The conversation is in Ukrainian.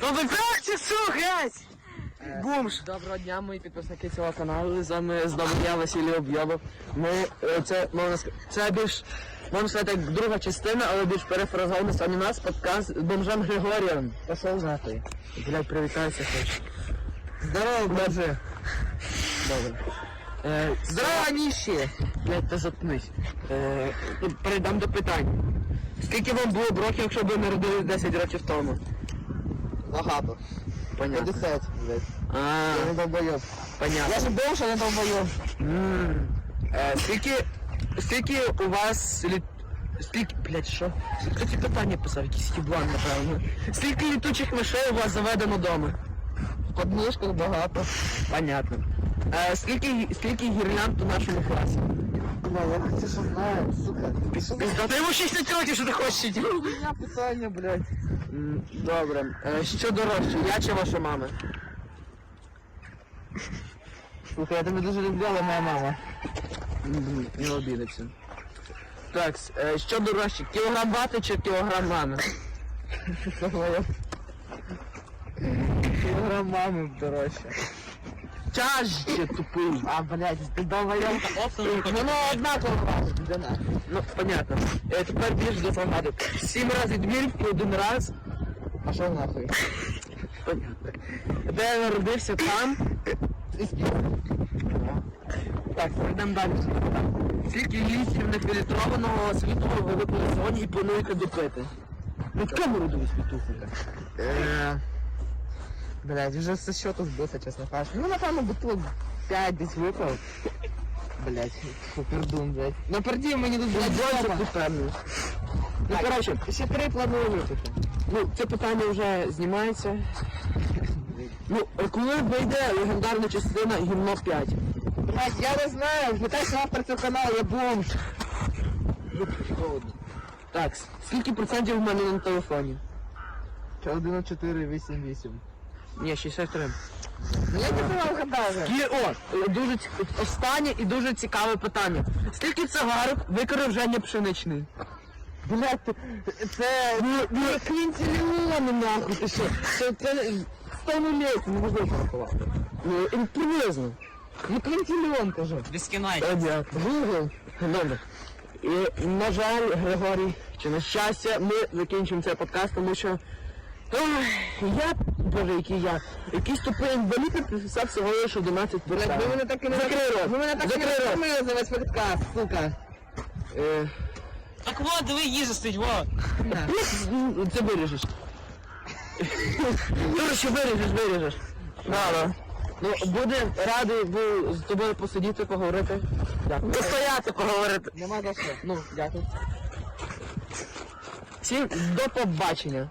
Виконуйте слухать! Бумж! Доброго дня, мої підписники цього каналу. З вами знову я, Василій Об'єбов. Ми е, це можна ска- це більш можна сказати як друга частина, але більш перефразована саме нас подкаст з бомжем Григорієм. Пішов знати. Блять, привітайся хоч. Здорово, боже. Добре. Е, Здорово, нищие! Блять, та заткнись. Е, ну, перейдемо до питань. Скільки вам було б років, якщо б ви народились 10 років тому? Багато. Понятно. 50, блядь. А, Я не долбоёб. понятно. Я же бомж, а не долбоёб. М. Е, Скільки, скільки у вас літ... Скільки, блядь, що? Хто ці питання писав? Якийсь їблан, напевно. Скільки літучих мишей у вас заведено вдома? В подмишках багато. Понятно. Е, скільки, скільки гірлянд у нашому класі? Бля, я хочу, що знаю, сука. Пізда, ти йому 60 років, що ти хочеш меня питання, блядь. Добре. Е, Що дорожче, я чи ваша мама? Слухай, я тебе дуже люблю, але моя мама. Не обідеться. Так, е, що дорожче, кілограм вати чи кілограм мами? Кілограм мами дорожче. Тяжче тупий. А, блядь, ти долбоёб. Воно однаково важить. Ну, понятно. Е, тепер більш до загадок. Сім разів двір один раз. Пошел нахуй. Понятно. Де я народився там. Так, перейдемо далі. Скільки літрів нефільтрованого світлого ви випили сьогодні і плануєте допити? Ну, в камеру дивись, петуху. Е, Блядь, вже со счету збився, чесно кажучи. Ну, напевно, бутилок 5 десь випав. Блядь, фу, пердун, блядь. Ну, перді мені тут, блядь, Більше дома. Ну, Так, коротше, Ще три планую випити. ну, це питання вже знімається. Ну, коли вийде легендарна частина гімно 5? Блядь, я не знаю, питайся автор цього каналу, я бомж. Так, скільки процентів в мене на телефоні? 1, 4, 8, 8. Ні, 63. Ну, я тебе вгадав. І, о, е, дуже ці- останнє і дуже цікаве питання. Скільки цигарок викорив Женя Пшеничний? Блядь, ти- це... Ну, квінтиліони, нахуй, ти що? Це, це 100 нулей, це неможливо порахувати. Ну, і приблизно. Ну, квінтиліон, кажу. О, дякую. Google. Добре. І, на жаль, Григорій, чи на щастя, ми закінчимо цей подкаст, тому що Ой, я, боже, який я, якийсь тупий інвалід написав всього лише 11 Блядь, ви мене так і не... Закрий рот. Ви мене так і не Закрий рот. за весь подкаст, сука. Е, Так вот, диви, їжа стоїть, во! Ну, Це виріжеш. Короче, виріжеш, виріжеш. Мало. Ну, буде радий був з тобою посидіти, поговорити. Дякую. Постояти, поговорити. Нема за що. Ну, дякую. Всім до побачення.